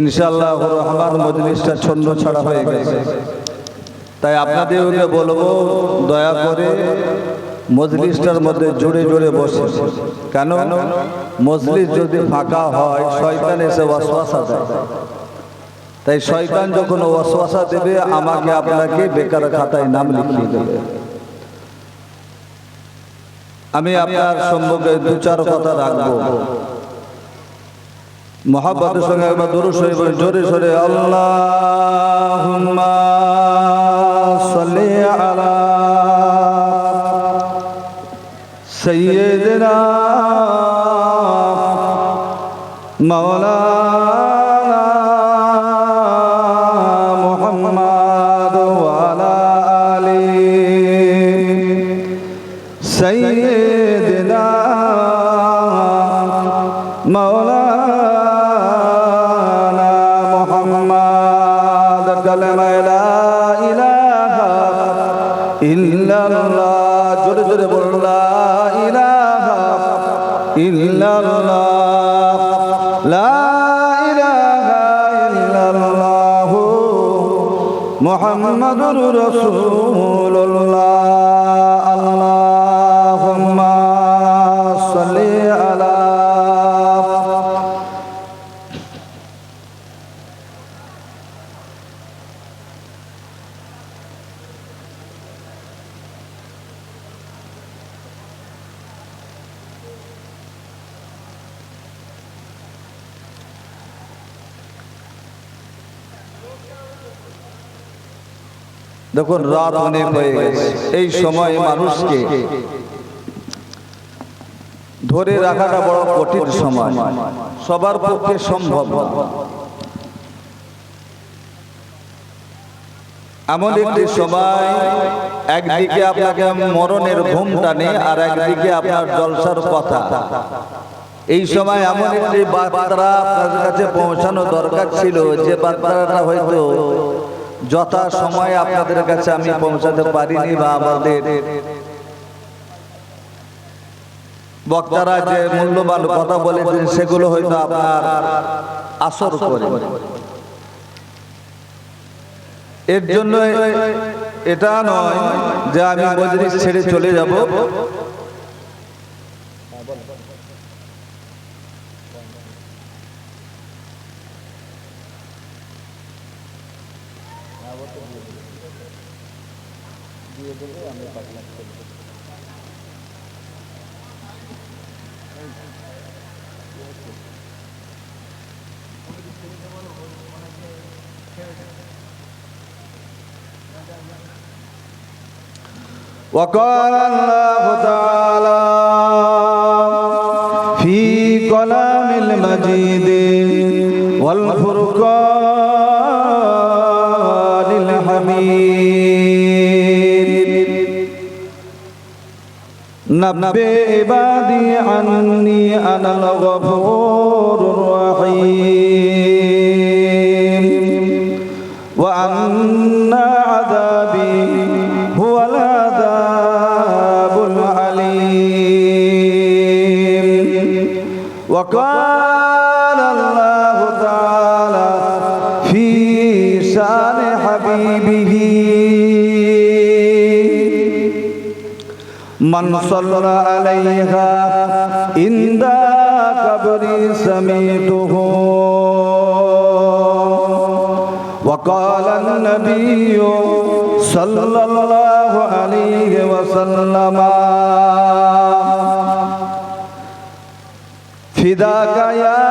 ইনশাআল্লাহ রহমান মজলিসটা ছন্দ ছাড়া হয়ে গেছে। তাই আপনাদেরকে বলব, দয়া করে মজলিসটার মধ্যে জুড়ে জুড়ে বসে। কেন? মজলিস যদি ফাঁকা হয়, শয়তান এসে ওয়াসওয়াসা দেয়। তাই শয়তান যখন ওয়াসওয়াসা দেবে, আমাকে আপনাকে বেকার খাতায় নাম লিখিয়ে দেবে। আমি আপনার সম্মুখে দু চার কথা রাখব। মহাব্বতের সঙ্গে একবার দূর সরে বলে জোরে সরে আল্লাহ আলা সৈয়দনা মৌলা দেখুন রাত অনেক হয়ে গেছে। এই সময় মানুষকে ধরে রাখাটা বড় কঠিন সময়। সবার পক্ষে সম্ভব না। এমন একটি সময় একদিকে আপনাকে মরণের ঘুম টানে আর একদিকে আপনার জলসার কথা। এই সময় এমন একটি বার্তা আপনার কাছে পৌঁছানো দরকার ছিল যে বার্তাটা হয়তো যথা সময়ে আপনাদের কাছে আমি পৌঁছাতে পারিনি বা আমাদের বক্তারা যে মূল্যবান কথা বলেছেন, সেগুলো হয়তো আপনার আসর করে। এর জন্য এটা নয় যে আমি মজলিস ছেড়ে চলে যাব। وقال الله تعالى في كلام المجيد والفرقان الحميد نبئ عبادي عني أنا الغفور الرحيم حبيبه من صلى عليها عند قبري سميته وقال النبي صلى الله عليه وسلم فداك يا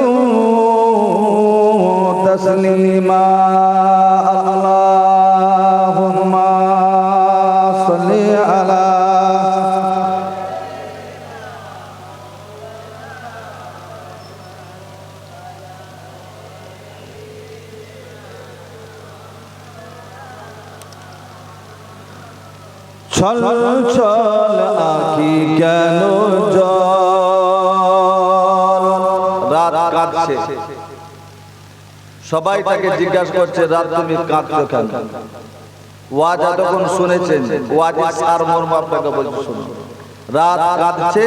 সবাই তাকে জিজ্ঞাসা করছে রাত তুমি কাঁদছো কেন? ওয়াজ এতক্ষণ শুনেছেন ওয়াজের সার মর্ম আপনাকে বলছি? শুনুন রাত কাঁদছে?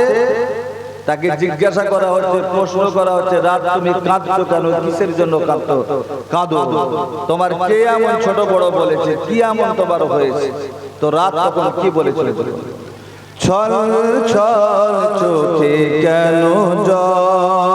তাকে জিজ্ঞাসা করা হচ্ছে প্রশ্ন করা হচ্ছে রাত তুমি কাঁদছো কেন? কিসের জন্য কাঁদতো কাঁদো। তোমার কে এমন ছোট বড় বলেছে? কি এমন তোমার হয়েছে? তো রাত তখন কি বলেছিল? ছল ছল চোখে কেন জল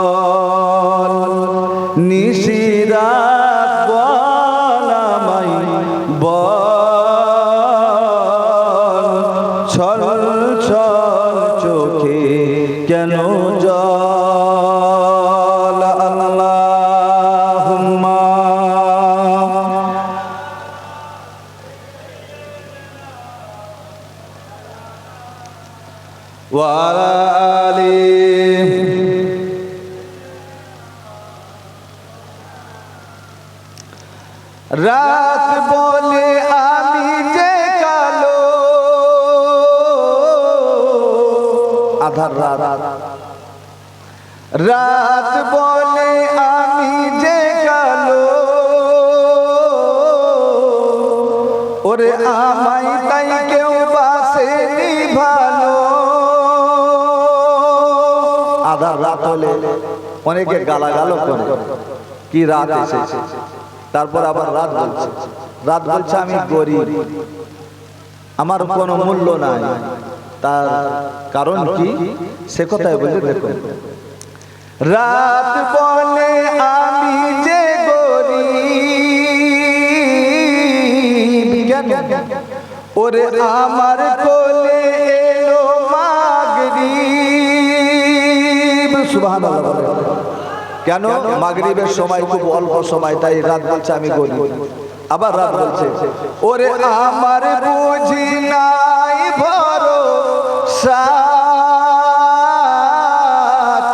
وعلى آله রাত বলে আমি যে কালো আধার রাত রাত অনেকে গালাগালো করে। কি রাত এসেছে? তারপর আবার রাত বলছে। রাত বলছে আমি গরিব। আমার কোনো মূল্য নাই। তার কারণ কি? সে কথাই বলছে দেখুন রাত বলে আমি যে গরিব। ওরে আমার কোলে এলো মাগরিব। সুবহানাল্লাহ কেন? মাগরিবের সময় খুব অল্প সময়, তাই রাত বলছে আমি গরিব আবার রাত বলছে, ওরে আমার বুঝি নাই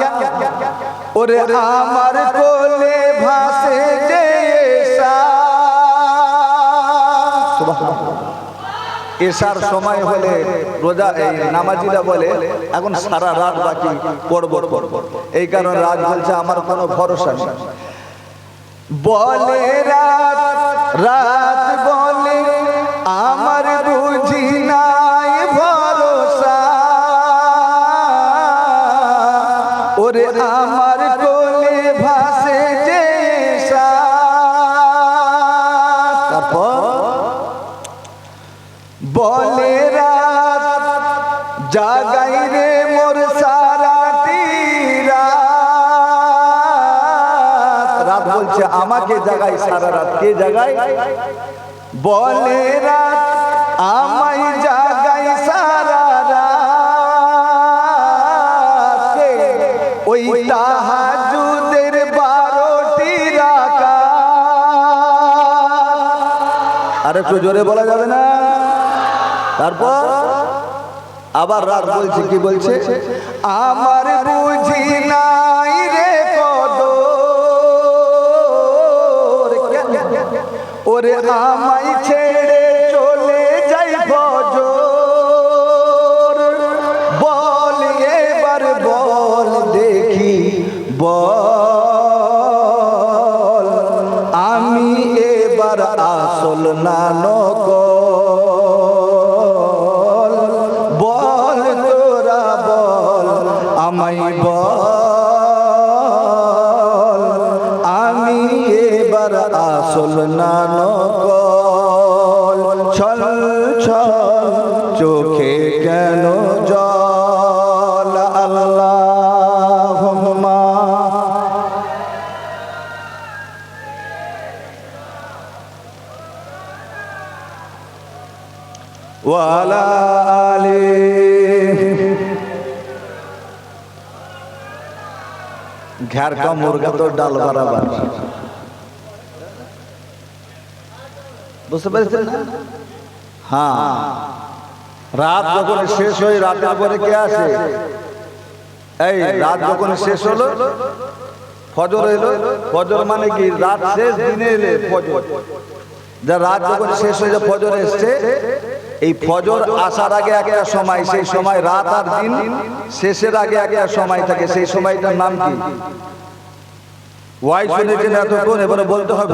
কেন? ওরে আমার এসার সময় হলে রোজা, এই নামাজিরা বলে, এখন সারা রাত বাকি, পড়ব পড়ব। এই কারণে রাত বলছে, আমার কোনো ভরসা নেই। বলে রাত রাত জাগাই সারা রাত কে জাগাই বলে রাত, আমায় সারা রাত ওই তাহাজুদের বারোটি রাখা আর একটু জোরে বলা যাবে না? তারপর আবার রাত বলছে, কি বলছে? আমার ওরে আমায় ছেড়ে চলে যাই ভজর বল, এবার বল দেখি, বল। আমি এবার আসল নানক বল তোরা বল, আমায় বল। রাসুল নানকল ছল ছল চোখে কেন জল? আল্লাহ ওয়ালা আলী। ঘের মুরগা তো ডাল বরাবর বুঝতে পেরেছেন না? হ্যাঁ। রাত যখন শেষ হয়ে রাতের পরে কে আসে? এই রাত যখন শেষ হলো ফজর এলো ফজর মানে কি? রাত শেষ দিনে এলে ফজর। যা রাত যখন শেষ হয়ে যায় ফজর এসছে এই ফজর আসার আগে একটা সময় সেই সময় রাত আর দিন শেষের আগে একটা সময় থাকে সেই সময়টার নাম কি? ওয়াই শুনেছেন এতক্ষণ এবারে বলতে হবে।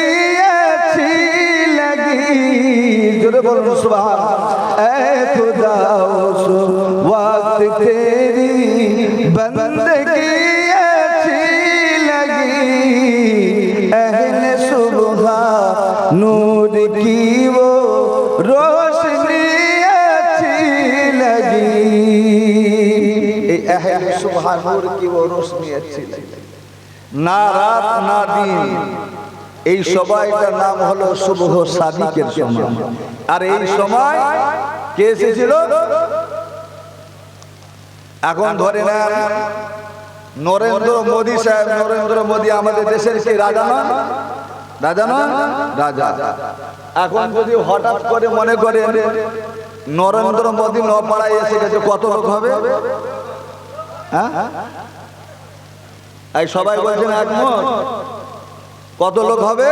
করে বলুন সুবহান এ খোদা উস ওয়াক্ত তেরি বন্দগি আছি লাগি এহলে সুবহা নূর কি ও রোশনি না রাত, না দিন এই সময়টার নাম হলো শুভ সাদিকের সময়। আর এই সময় কে এসেছিল? এখন ধরে নেন, নরেন্দ্র মোদী সাহেব। নরেন্দ্র মোদী আমাদের দেশের সেই রাজা নন? রাজা নন? রাজা। এখন যদি হঠাৎ করে মনে করেন, নরেন্দ্র মোদী নপাড়ায় এসে গেছে, কত লোক হবে? হ্যাঁ? সবাই বলছেন একমত। কত লোক হবে?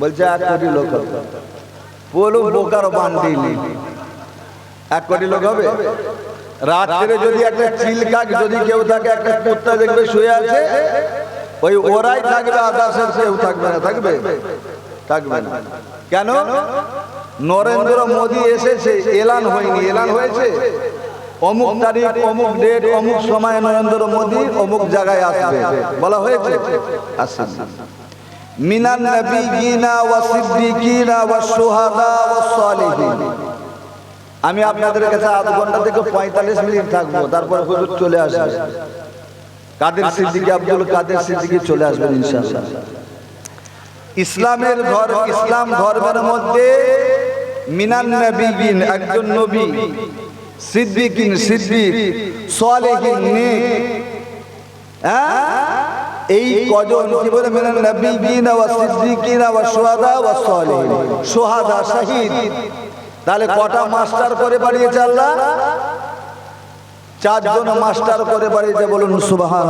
বলছে এক কোটি লোক হবে। বলো বোকার বান্ডি এক কোটি লোক হবে? রাত্রে যদি একটা চিল কাক যদি কেউ থাকে একটা কুত্তা দেখবে শুয়ে আছে ওই ওরাই থাকবে আদার্সের কেউ থাকবে না। থাকবে। থাকবে? না। কেন? নরেন্দ্র মোদী এসেছে এলান হয়নি। এলান হয়েছে। অমুক তারিখ, অমুক ডেট অমুক সময় নরেন্দ্র মোদী অমুক জায়গায় আসবে। বলা হয়েছে? আসেন। মিনান নবিয়িনা ওয়া সিদ্দিকিনা ওয়া শুহাদা ওয়া সালিহিন। আমি আপনাদের কাছে আধ ঘণ্টা থেকে পঁয়তাল্লিশ মিনিট থাকব, তারপর হুজুর চলে আসবে। কাদের সিদ্দিকী আব্দুল কাদের সিদ্দিকী চলে আসবেন ইনশাআল্লাহ। ইসলামের ধর্ম, ইসলাম ধর্মের মধ্যে মিনান নবীন একজন নবী। হ্যাঁ? এই তাহলে কটা মাস্টার করে বাড়িয়েছে আল্লাহ? চারজন মাস্টার করে বাড়িয়েছে বলুন সুবাহান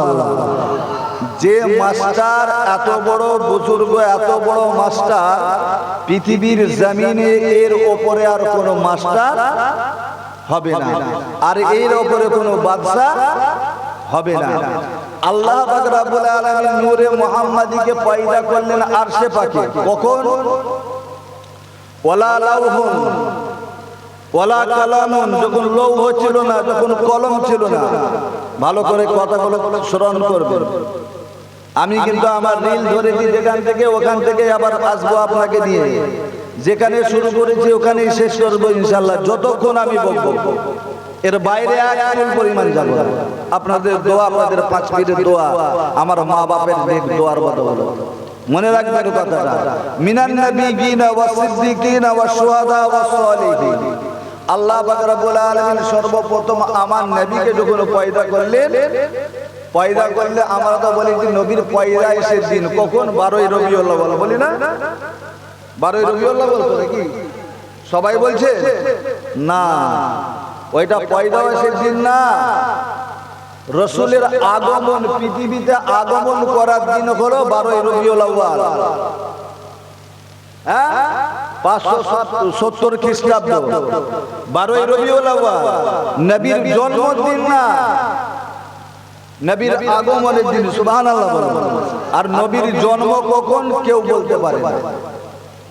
যে মাস্টার এত বড় বুজুর্গ, এত বড় মাস্টার, পৃথিবীর জমিনে এর ওপরে আর কোনো মাস্টার হবে না। আর এর ওপরে কোনো বাদশা হবে না। আল্লাহ পাক রব্বুল আলামিন নূরে মুহাম্মাদিকে পয়দা করলেন আরশে পাকে কখন? ওলা লাউহুন। ওলা কালামুন। যখন লৌহ ছিল না যখন কলম ছিল না। ভালো করে কথাগুলো স্মরণ করবেন। আমি কিন্তু আমার রিল ধরেছি যেখান থেকে ওখান থেকে আবার আসব আপনাকে দিয়ে। যেখানে শুরু করেছি, ওখানেই শেষ করব ইনশাল্লাহ যতক্ষণ আমি বলব। এর বাইরে ফুল পরিমাণ যাব আপনাদের দোয়া, আপনাদের পাঁচ মিনিটের দোয়া, আমার মা বাপের নেক দোয়ার মতো হলো মনে রাখবেন কথাটা, মিনান নবিয়িনা ওয়া সিদ্দিকিনা ওয়া শুহাদা ওয়া সালিহিন। আল্লাহ পাক রব্বুল আলামিন সর্বপ্রথম আমার নবীকে যখন পয়দা করলেন, পয়দা করলে আমরা তো বলি যে নবীর পয়দা এসে দিন। কখন? বারোই রবিউল্লাহ বলো বলি না? বারোই রবিউল্লাহ বলতো নাকি? সবাই বলছে, না, ওইটা পয়দা এসে দিন না। রসুলের আগমন, পৃথিবীতে আগমন করার দিন হলো বারোই আউয়াল। হ্যাঁ? পাঁচশো সত্তর খ্রিস্টাব্দ। নবীর না। নবীর আগমনের দিন বলুন আর নবীর জন্ম কখন কেউ বলতে পারে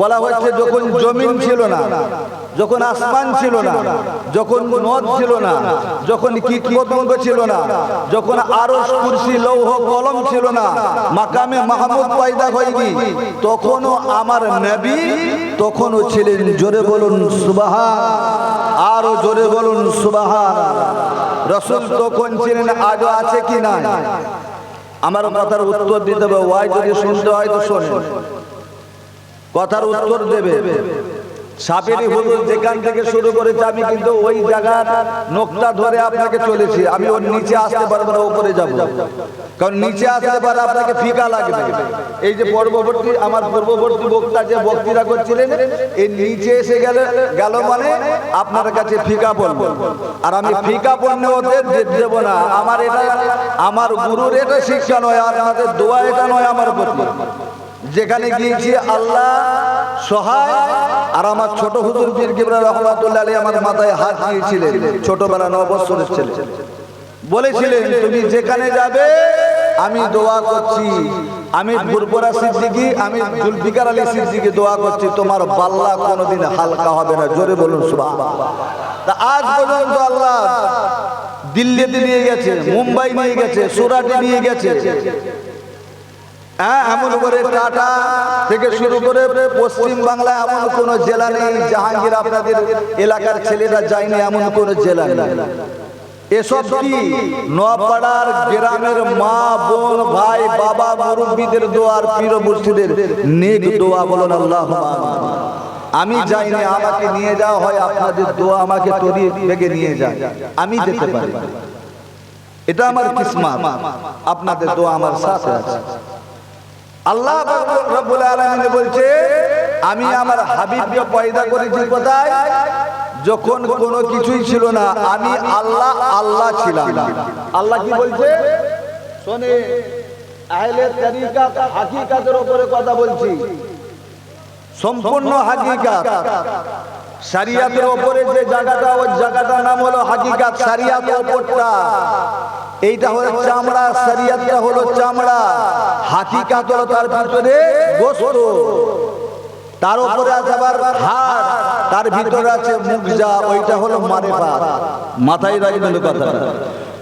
বলা হচ্ছে যখন জমিন ছিল না, যখন আসমান ছিল না, যখন নদ ছিল না, যখন কীট পতঙ্গ ছিল না, যখন আরও কুরসি, লৌহ, কলম ছিল না, মাকামে মাহমুদ পয়দা হয়নি, তখনও আমার নবী তখনও ছিলেন, জোরে বলুন সুবাহা আরও জোরে বলুন সুবাহা রসুল তখন ছিলেন, আজও আছে কি না আমার কথার উত্তর দিতে হবে, ওয়াই যদি শুনতে হয় তো শোনেন। কথার উত্তর দেবে। সাপেরি হুজুর যেখান থেকে শুরু করেছে, আমি কিন্তু ওই জায়গার নোকটা ধরে আপনাকে চলেছি। আমি ওর নিচে আসতে পারব না উপরে যাব। কারণ নিচে আসতে পারে আপনাকে ফিকা লাগবে। এই যে পূর্ববর্তী, আমার পূর্ববর্তী বক্তা যে বক্তৃতা করছিলেন এই নিচে এসে গেলে, গেল মানে আপনার কাছে ফিকা পড়ব আর আমি ফিকা পণ্য ওদের দেব না। আমার এটা আমার গুরুর এটা শিক্ষা নয়, আর আমাদের দোয়া এটা নয় আমার প্রতি। যেখানে গিয়েছি আল্লাহ সহায়। আর আমার ছোট হুজুর পীর কিবরা রহমাতুল্লাহ আলী আমার মাথায় হাত দিয়েছিলেন। ছোটবেলা ন বছরের ছেলে। বলেছিলেন তুমি যেখানে যাবে আমি দোয়া করছি। আমি ফুরপুরা সিদ্দিকি আমি জুলফিকার আলী সিদ্দিকি দোয়া করছি। তোমার বাল্লা কোনোদিন হালকা হবে না। জোরে বলুন সুবাহ তা আজ পর্যন্ত আল্লাহ দিল্লিতে নিয়ে গেছে মুম্বাই নিয়ে গেছে সুরাটে নিয়ে গেছে। হ্যাঁ এমন করে টাটা থেকে শুরু করে পশ্চিম বাংলায় এমন কোন জেলা নেই, জাহাঙ্গীর আপনাদের এলাকার ছেলেরা যায়নি এমন কোন জেলা নেই। এসব কি? নোয়াপাড়ার গ্রামের মা, বোন, ভাই, বাবা, মুরব্বীদের দোয়ার পীর মুর্শিদের নেক দোয়া বলুন আল্লাহ আমি যাইনি, আমাকে নিয়ে যাওয়া হয়, আপনাদের দোয়া আমাকে তরি বেগে নিয়ে যায় আমি যেতে পারি। এটা আমার কিসমত। আপনাদের দোয়া আমার সাথে আছে। আল্লাহ রাব্বুল আলামিন বলছে আমি আমার হাবিবকে পয়দা করেছি কোথায়? যখন কোনো কিছুই ছিল না আমি আল্লাহ আল্লাহ ছিলাম। আল্লাহ কি বলছে? শোনে আহলে তরিকাত হাকিকাতের উপরে কথা বলছি। সম্পূর্ণ হাকিকাত। শরিয়াতের উপরে যে জায়গাটা ওই জায়গাটার নাম হলো হাকিকাত শরিয়াতের উপরটা। এইটা হলো চামড়া, শরিয়াতটা হলো চামড়া। হাকিকাত হলো তার ভিতরে তার উপরে আছে আবার হাড়, তার ভিতরে আছে মুগজা, ওইটা হলো মারেফাত। মাথায় রাখবেন কথাটা।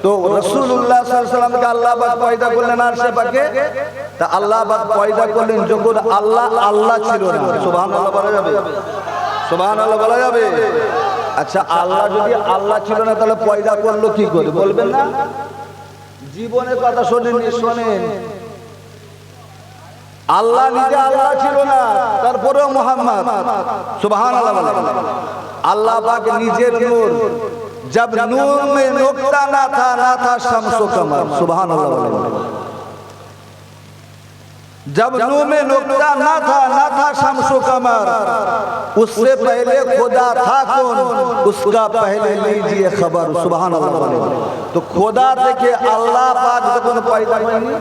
তো রসুল্লাহ সাল্লামকে আল্লাহ বাদ পয়দা করলেন আর সে পাকে? তা আল্লাহ বাদ পয়দা করলেন যখন আল্লাহ আল্লাহ ছিল না। সুবহান আল্লাহ বলা যাবে? সুবহান আল্লাহ বলা যাবে? আচ্ছা আল্লাহ যদি আল্লাহ ছিল না, তাহলে পয়দা করল কি করে? বলবেন না? জীবনের কথা শোনেননি শোনেন আল্লাহ নিজে আল্লাহ ছিল না তারপরেও মোহাম্মদ সুবহান আল্লাহ পাক নিজের নূর जब नूर में नुक्ता ना था ना था शम्स कमर सुबहान अल्लाह जब नूर में नुक्ता ना था ना था शम्स कमर उससे पहले खुदा था कौन उसका पहले लीजिए खबर सुबहान अल्लाह तो खुदा থেকে আল্লাহ পাক যখন পয়দা হয়নি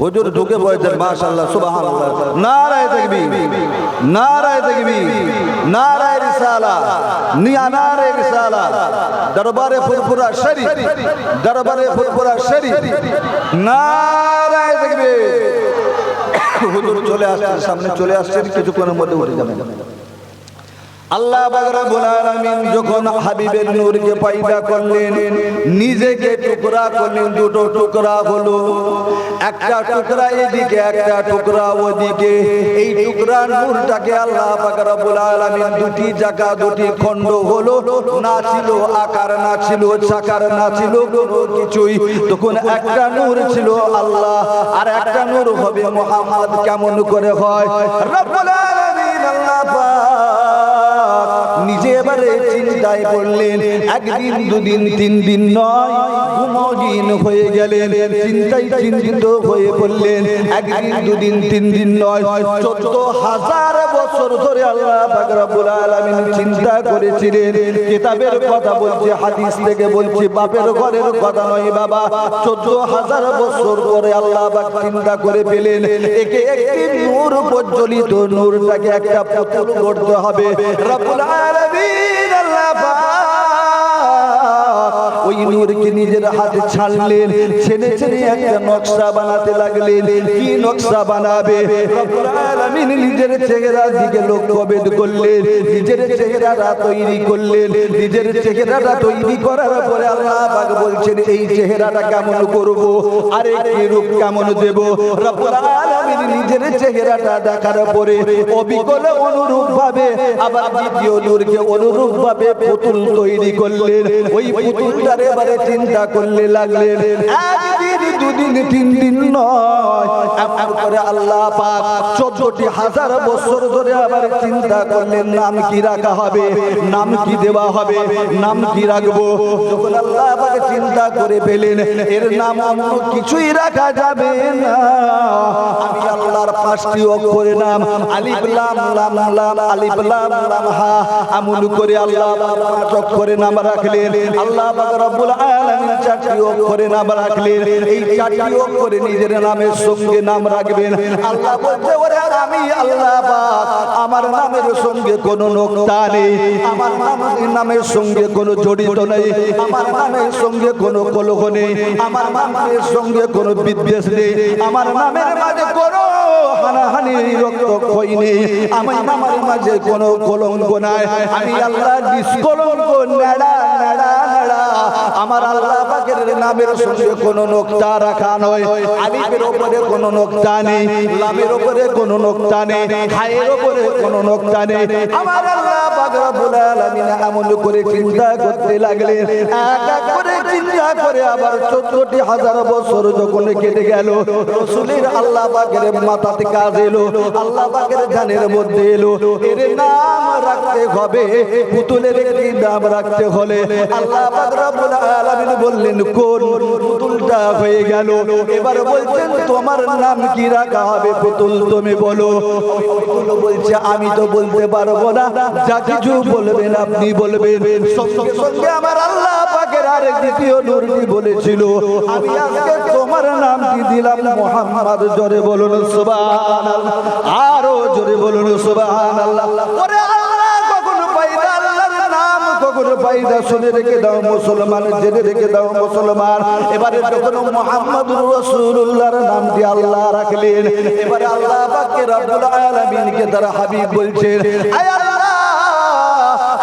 হুজুর ঢুকে বলেছেন মাশাআল্লাহ সুবহানাল্লাহ নারায়ে তাকবীর নারায়ে তাকবীর নারায়ে রিসালা নিয়া নারায়ে রিসালা দরবারে ফুরফুরা শরীফ দরবারে ফুরফুরা শরীফ নারায়ে তাকবীর হুজুর চলে আসছেন সামনে চলে আসছেন কিছুক্ষণের মধ্যে উঠে যাবেন। আল্লাহ যখন হাবিবের নূরকে পয়দা করলেন, নিজেকে টুকরা করলেন, দুটো টুকরা হলো। একটা টুকরা এদিকে, একটা টুকরা ওদিকে। এই টুকরা নূরটাকে আল্লাহ রব্বুল আলামিন দুটি জায়গা, দুটি খণ্ড হলো। না ছিল আকার, না ছিল সাকার না ছিল কোনো কিছুই। তখন একটা নূর ছিল আল্লাহ, আর একটা নূর হবে মোহাম্মদ। কেমন করে হয়? রব্বুল এবারে চিন্তায় পড়লেন, একদিন, দুদিন তিন দিন নয় হয়ে গেলেন, চিন্তায় চিন্তিত হয়ে পড়লেন, একদিন, দুদিন তিন দিন নয়, চোদ্দ হাজার বছর ধরে আল্লাহ চিন্তা করেছিলেন, কিতাবের কথা বলছে, হাদিস থেকে বলছে, বাপের ঘরের কথা নয় বাবা, চোদ্দ হাজার বছর পরে আল্লাহ চিন্তা করে পেলেন, একে একটি নূর প্রজ্বলিত নূরটাকে একটা পুতুল করতে হবে, রব্বুল আলামিন আল্লাহ পাক। ওই নূরকে নিজের হাতে ছাড়লেন ছেনে ছেনে একটা নকশা বানাতে লাগলেন। কি নকশা বানাবে? আলামিন নিজের চেহারার দিকে লক্ষ্যভেদ করলেন, নিজের চেহারাটা তৈরি করলেন, নিজের চেহারাটা তৈরি করার পরে আল্লাহ পাক বলছেন, এই চেহারাটা কেমন করব? আরে কি রূপ কেমন দেব? রব্বুল আলামিন নিজের চেহারাটা দেখার পরে অবিকল অনুরূপ ভাবে আবার দ্বিতীয় নূরকে অনুরূপ ভাবে পুতুল তৈরি করলেন। ওই পুতুলটার বারে চিন্তা করলে লাগলেন একদিন দুদিন তিন দিন নয় করে আল্লাহ পাক চোদ্দটি হাজার বছর ধরে আবার চিন্তা করলেন, নাম কি রাখা হবে? নাম কি দেওয়া হবে? নাম কি রাখব? যখন আল্লাহ পাক চিন্তা করে পেলেন, এর নাম অন্য কিছুই রাখা যাবে না। আমি আল্লাহর পাঁচটি অক্ষরে নাম, আলিফ, লাম লাম লাম লাম হা, আমুল করে আল্লাহ পাঁচ অক্ষরে নাম রাখলেন। আল্লাহ পাক রব্বুল আলামিন চারটি অক্ষরে নাম রাখলেন। এই চারটি অক্ষরে নিজের নামের সঙ্গে নাম রাখবেন। আল্লাহ বলতে ওরে আমি আল্লাহ আমার নামের সঙ্গে কোনো নেই। আমার নামের সঙ্গে কোনো জড়িত নেই। আমার নামের সঙ্গে কোনো কলহ নেই। আমার নামের সঙ্গে কোনো বিদ্বেষ নেই। আমার নামের মাঝে কোনো হানাহানি নেই। আমার মাঝে কোনো কলঙ্ক নাই। আমি আল্লাহ নিষ্কলঙ্ক নেড়া নেড়া আমার আল্লাহ পাকের নামের সঙ্গে কোনো নোক্তা রাখা নয়। আলিফের উপরে কোনো নোক্তা নেই, লামের উপরে কোনো নোক্তা নেই হায়ের উপরে কোনো নোক্তা নেই। আমার আল্লাহ পাক রব্বুল আলামিন এমন করে চিন্তা করতে লাগলেন। এক এক করে চিন্তা করে আবার চোদ্দটি হাজার বছর যখন কেটে গেল, রসুলের আল্লাহ পাকের মাথাতে কাজ এলো, আল্লাহ পাকের জানের মধ্যে এলো। এর নাম রাখতে হবে, পুতুলের একটি নাম রাখতে হলে আল্লাহ পাক রব্বুল আলামিন বললেন, কোন পুতুলটা হয়ে গেল? এবার বলছেন, তোমার নাম কি রাখা হবে পুতুল তুমি বলো। পুতুল বলছে, আমি তো বলতে পারব না। যা কিছু বলবেন আপনি বলবেন। সঙ্গে আমার আল্লাহ পাকের আরেক দ্বিতীয় নূরটি বলেছিল, আমি আজকে তোমার দিলাম মোহাম্মদ। জোরে বলুন, সুবহানাল্লাহ। আরও জোরে বলুন, সুবহানাল্লাহ। ওরে পাইদা শুনে রেখে দাও মুসলমান, জেনে রেখে দাও মুসলমান। এবারে যখন মোহাম্মদুর রাসূলুল্লাহর নামটি আল্লাহ রাখলেন, এবারে আল্লাহ পাকে রব্বুল আলামিনকে তারা হাবিব বলছেন, আয়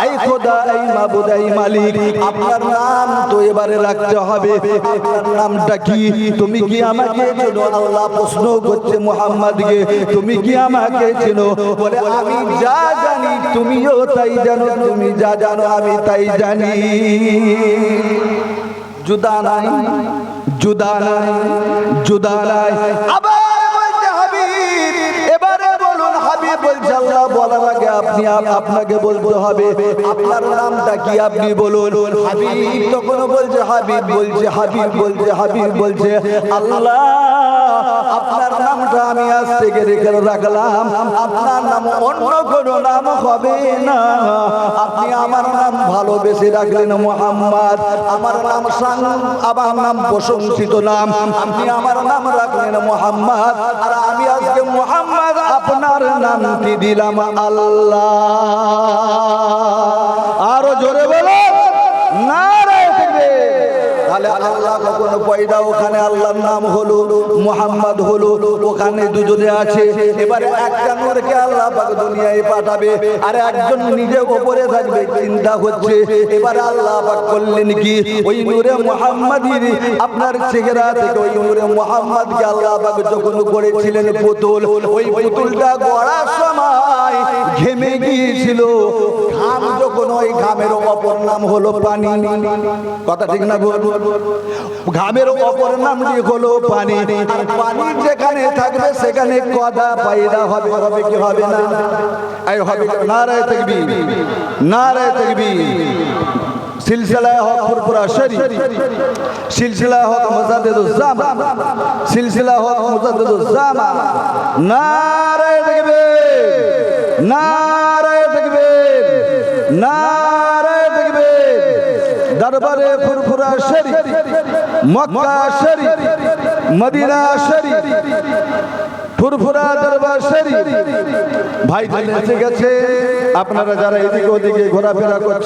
এই খোদা এই মাবুদ এই মালিক, আপনার নাম তো এবারে রাখতে হবে। আপনার নামটা কি? তুমি কি আমাকে চেনো? আল্লাহ প্রশ্ন করছে মোহাম্মদকে, তুমি কি আমাকে চেনো? বলে, আমি যা জানি তুমিও তাই জানো, তুমি যা জানো আমি তাই জানি। জুদা নাই জুদা নাই জুদা নাই। আবার বলছে, আল্লাহ বলার আগে আপনি আপ- আপনাকে বলতে হবে। আপনার নামটা কি আপনি বলুন। হাবিব তখন বলছে, হাবিব বলছে হাবিব বলছে হাবিব বলছে, আল্লাহ, আপনার নামটা আমি আজ থেকে রেখে রাখলাম। আপনার নাম অন্য কোনো নাম হবে না। আপনি আমার নাম ভালোবেসে রাখলেন মোহাম্মদ। আমার নাম সাং, আমার নাম প্রশংসিত নাম। আপনি আমার নাম রাখলেন মোহাম্মদ। আর আমি আজকে মোহাম্মদ, আপনার নামটি দিলাম আল্লাহ। আরও জোরে বলো না রে তাহলে আল্লাহ কখনো পয়দা ওখানে আল্লাহর নাম হলো মোহাম্মদ হলো, ওখানে দুজনে আছে। এবারে একটা নূরকে আল্লাহ পাক দুনিয়ায় পাঠাবে, আর একজন নিজে উপরে থাকবে, চিন্তা হচ্ছে। এবারে আল্লাহ পাক করলেন কি, ওই নূরে মোহাম্মদির আপনার চেহারা থেকে ওই নূরে মোহাম্মদকে আল্লাহ পাক যখন করেছিলেন পুতুল, ওই পুতুলটা গড়ার সময় ঘেমে গিয়েছিল। ঘাম যখন ওই ঘামের অপর নাম হলো পানি। কথা ঠিক না ঘামের অপর নামটি হলো পানি। পানি যেখানে থাকবে, সেখানে কদা পায়দা হবে হবে কি হবে না? এই হবে নারায় থাকবি নারায় থাকবি সিলসিলায় হক ফুরফুরা শরীফ, সিলসিলায় হক মুজাদ্দিদুজ জামা সিলসিলা হক মুজাদ্দিদুজ জামা। নারায় থাকবে নারায় থাকবে নারায় থাকবে দরবারে ফুরফুরা শরীফ, মক্কা শরীফ মদিনা শরীফ ফুরফুরা দরবার শরীফ। ভাই গেছে। আপনারা যারা এদিকে ওদিকে ঘোরাফেরা করছেন